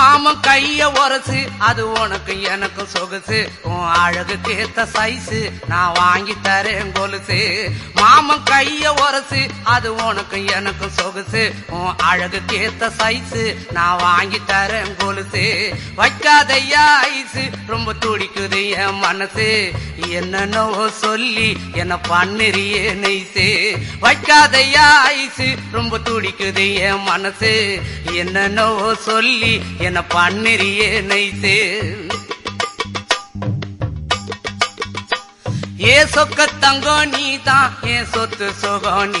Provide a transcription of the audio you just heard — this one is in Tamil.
மாமன் கைய உரசு அது உனக்கு எனக்கும் சொகுசு. உன் அழகுக்கு ஏத்த சைஸு நான் வாங்கி தரேன் கொலுசு. மாமன் கைய உரசு அது உனக்கு எனக்கும் சொகுசு. உன் அழகுக்கு ஏத்த சைஸு நான் வாங்கி தரேன் கொலுசு. மனசு. வைக்காதையா ஐசு. ரொம்ப துடிக்குது என் மனசு. என்னென்னவோ சொல்லி என்ன பண்ணுறியே நெய்சு வைக்காதையா ஐசு. ரொம்ப துடிக்குது என் மனசு. என்னென்னவோ சொல்லி என்ன பண்ணுறியே நெய்சு ஏ சொக்க தங்கம் நீ தான் என் சொத்து சுகம் நீ